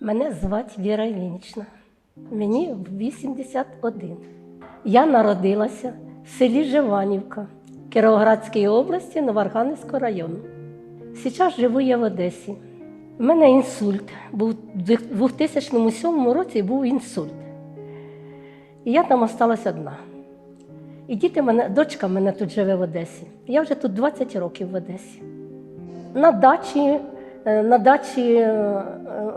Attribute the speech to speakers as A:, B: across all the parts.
A: Мене звати Віра Іллінічна. Мені 81. Я народилася в селі Живанівка Кіровоградської області Новоархангельського району. Зараз живу я в Одесі. У мене інсульт. Був у 2007 році був інсульт. І я там осталась одна. І діти мене, дочка мене тут живе в Одесі. Я вже тут 20 років в Одесі. На дачі, е, на дачі е,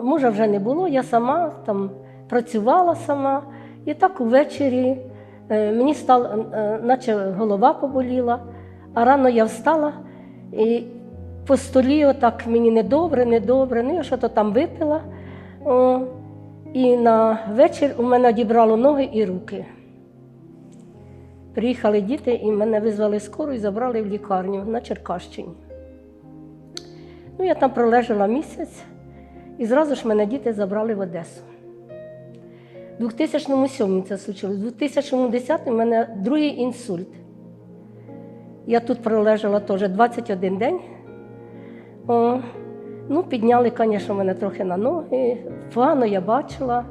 A: мужа вже не було, я сама там працювала сама. І так увечері е, мені стало, е, наче голова поболіла, а рано я встала і по столі отак мені недобре, недобре. Ну, я що то там випила. О, і на вечір у мене одібрало ноги і руки. Приїхали діти і мене визвали скору і забрали в лікарню на Черкащині. Ну, я там пролежала місяць, і зразу ж мене діти забрали в Одесу. У 2007 це случилось. У 2010 у мене другий інсульт. Я тут пролежала теж 21 день. О, ну, підняли, звісно, мене трохи на ноги. Погано я бачила,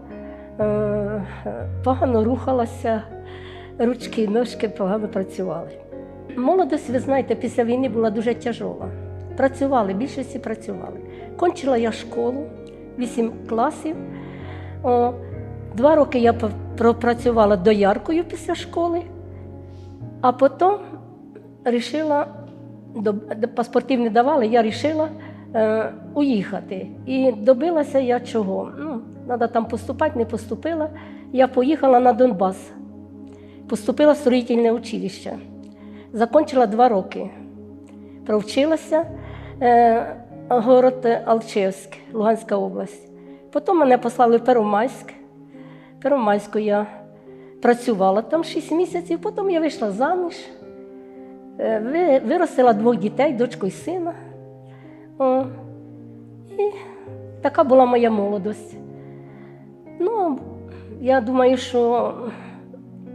A: е, погано рухалася, ручки і ножки погано працювали. Молодость, ви знаєте, після війни була дуже тяжова. Працювали, більшості працювали. Кончила я школу, 8 класів. О, два роки я пропрацювала дояркою після школи, а потім вирішила, паспортів не давали, я вирішила е, уїхати. І добилася я чого? Ну, треба там поступати, не поступила. Я поїхала на Донбас, поступила в строїтельне училище. Закончила два роки. Провчилася город Алчевськ, Луганська область. Потім мене послали в Первомайськ. В Первомайську я працювала там 6 місяців, потім я вийшла заміж, е, виростила двох дітей, дочку і сина. І така була моя молодость. Ну, я думаю, що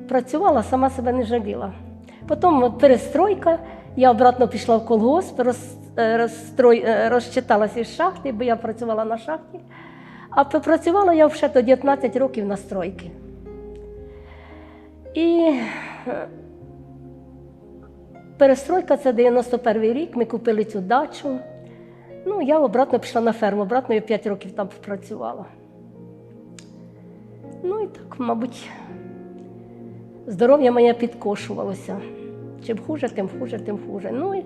A: працювала, сама себе не жаліла. Потім перестройка, я обратно пішла в колгосп, е, розстрой, е, розчиталася із шахти, бо я працювала на шахті. А попрацювала я вже до 19 років на стройки. І е, перестройка це 91 рік, ми купили цю дачу. Ну, я обратно пішла на ферму, обратно я 5 років там попрацювала. Ну і так, мабуть, здоров'я моє підкошувалося. Чим хуже, тим хуже, тим хуже. Ну і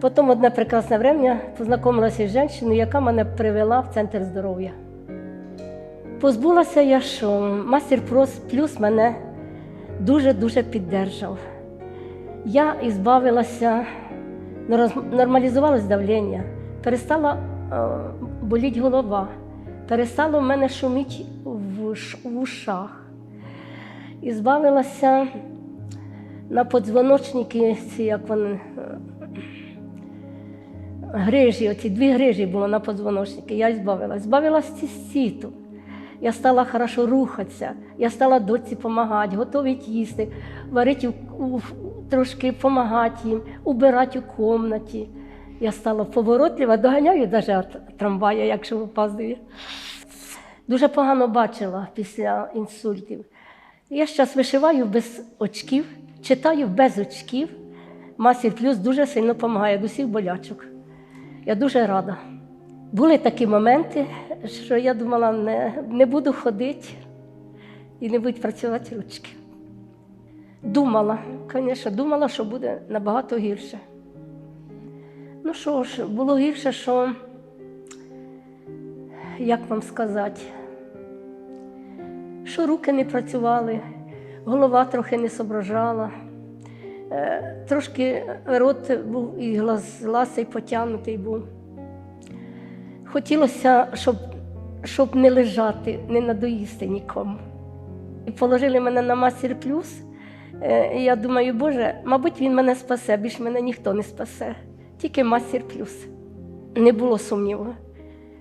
A: потім одне прекрасне время познайомилася з жінкою, яка мене привела в центр здоров'я. Позбулася я, що мастер плюс мене дуже-дуже піддержав. Я ізбавилася, нормалізувалось давлення, перестала е, боліти голова, перестало в мене шуміти в ушах. Ізбавилася на подзвоночники, як вони, е, грижі, оці дві грижі було на подзвоночники. Я збавилась. Збавилась цистіту. Я стала хорошо рухатися, я стала дочці допомагати, готувати їсти, варити трошки допомагати їм, убирати у кімнаті. Я стала поворотлива, доганяю навіть трамвая, якщо опаздує. Дуже погано бачила після інсультів. Я зараз вишиваю без очків, читаю без очків. Масір плюс дуже сильно допомагає до всіх болячок. Я дуже рада. Були такі моменти, що я думала, не, не буду ходити і не будуть працювати ручки. Думала, звісно, думала, що буде набагато гірше. Ну що ж, було гірше, що, як вам сказати, що руки не працювали, голова трохи не соображала, трошки рот був і глаз ласий потягнутий був. Хотілося, щоб, щоб не лежати, не надоїсти нікому. І положили мене на мастер плюс. Е, І я думаю, Боже, мабуть, він мене спасе, більше мене ніхто не спасе, тільки мастер плюс. Не було сумніву.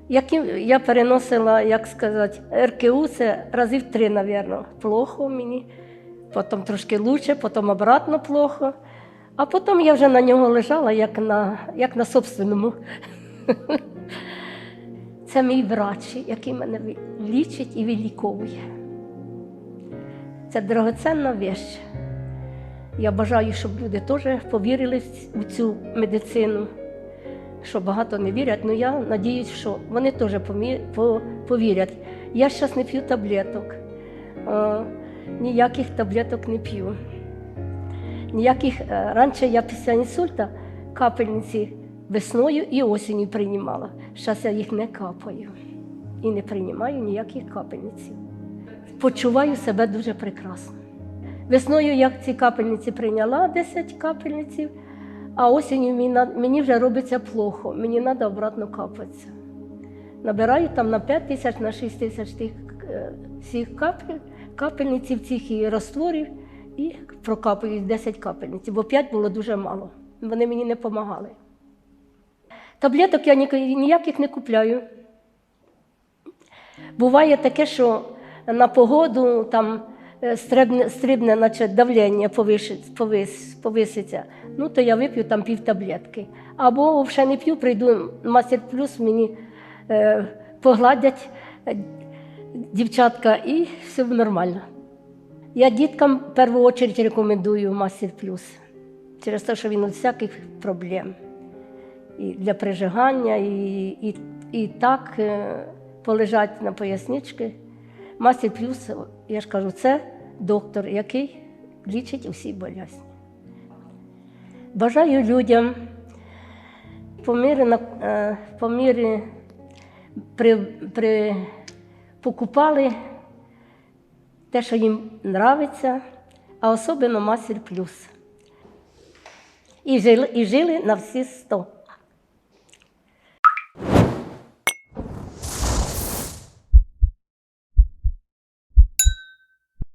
A: Як я переносила, як сказати, РКУ це разів три, мабуть, плохо мені, потім трошки лучше, потім обратно плохо. А потім я вже на нього лежала, як на, як на собственному. Це мій врач, який мене лічить і виліковує. Це дорогоценна вещь. Я бажаю, щоб люди теж повірили в цю медицину, що багато не вірять, але я надіюсь, що вони теж повірять. Я зараз не п'ю таблеток, ніяких таблеток не п'ю. Ніяких е, раніше я після інсульта капельниці весною і осінню приймала. Зараз я їх не капаю і не приймаю ніяких капельниць. Почуваю себе дуже прекрасно. Весною я ці капельниці прийняла 10 капельниць, а осінню мені, вже робиться плохо, мені треба обратно капатися. Набираю там на 5 тисяч, на 6 тисяч тих е, всіх капель, капельниць цих і розтворів і прокапую 10 капельниць, бо 5 було дуже мало. Вони мені не допомагали. Таблеток я ніяких не купляю. Буває таке, що на погоду там е, стрибне, стрибне наче давлення повис, повиситься, ну то я вип'ю там пів таблетки. Або вже не п'ю, прийду мастер плюс мені е, погладять дівчатка і все нормально. Я діткам в першу чергу рекомендую мастер плюс через те, що він від всяких проблем і для прижигання, і, і, і так е, полежать на пояснички. Мастер плюс, я ж кажу, це доктор, який лічить усі болязні. Бажаю людям по мірі, е, по мірі при, при, покупали те, що їм подобається, а особливо масір плюс. І жили, і жили на всі сто.